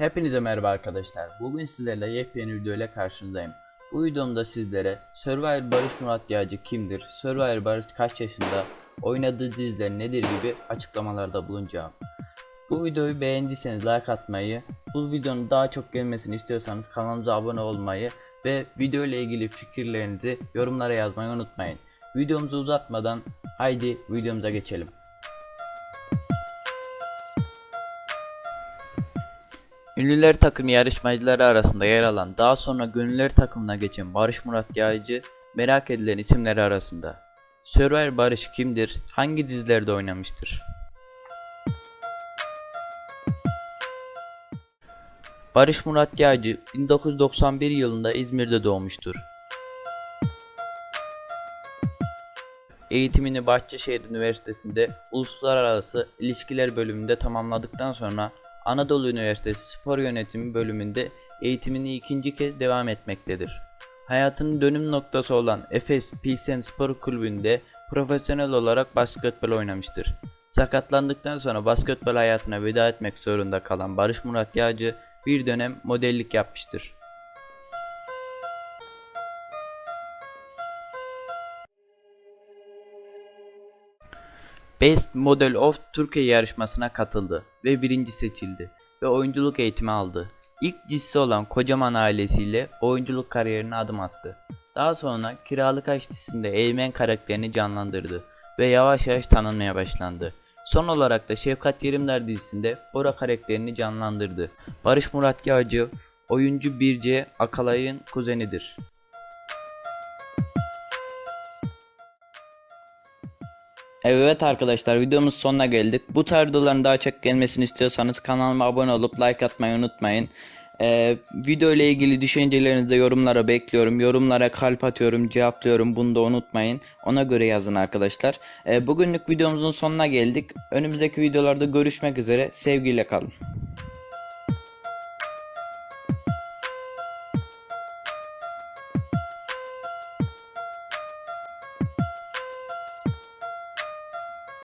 Hepinize merhaba arkadaşlar. Bugün sizlerle yepyeni video ile karşınızdayım. Bu videomda sizlere Survivor Barış Murat Yağcı kimdir, Survivor Barış kaç yaşında, oynadığı diziler nedir gibi açıklamalarda bulunacağım. Bu videoyu beğendiyseniz like atmayı, bu videonun daha çok gelmesini istiyorsanız kanalımıza abone olmayı ve video ile ilgili fikirlerinizi yorumlara yazmayı unutmayın. Videomuzu uzatmadan haydi videomuza geçelim. Ünlüler takımı yarışmacıları arasında yer alan daha sonra gönüller takımına geçen Barış Murat Yağcı merak edilen isimleri arasında. Survivor Barış kimdir? Hangi dizilerde oynamıştır? Barış Murat Yağcı 1991 yılında İzmir'de doğmuştur. Eğitimini Bahçeşehir Üniversitesi'nde Uluslararası İlişkiler bölümünde tamamladıktan sonra Anadolu Üniversitesi Spor Yönetimi bölümünde eğitimini ikinci kez devam etmektedir. Hayatının dönüm noktası olan Efes Pilsen Spor Kulübü'nde profesyonel olarak basketbol oynamıştır. Sakatlandıktan sonra basketbol hayatına veda etmek zorunda kalan Barış Murat Yağcı bir dönem modellik yapmıştır. Best Model of Türkiye yarışmasına katıldı ve birinci seçildi ve oyunculuk eğitimi aldı. İlk dizisi olan Kocaman ailesiyle oyunculuk kariyerine adım attı. Daha sonra Kiralık Aşk dizisinde Eymen karakterini canlandırdı ve yavaş yavaş tanınmaya başlandı. Son olarak da Şefkat Yerimdar dizisinde Bora karakterini canlandırdı. Barış Murat Yağcı, oyuncu Birce Akalay'ın kuzenidir. Evet arkadaşlar videomuz sonuna geldik. Bu tarz videoların daha çok gelmesini istiyorsanız kanalıma abone olup like atmayı unutmayın. Ee, video ile ilgili düşüncelerinizi yorumlara bekliyorum. Yorumlara kalp atıyorum, cevaplıyorum. Bunu da unutmayın. Ona göre yazın arkadaşlar. Ee, bugünlük videomuzun sonuna geldik. Önümüzdeki videolarda görüşmek üzere. Sevgiyle kalın.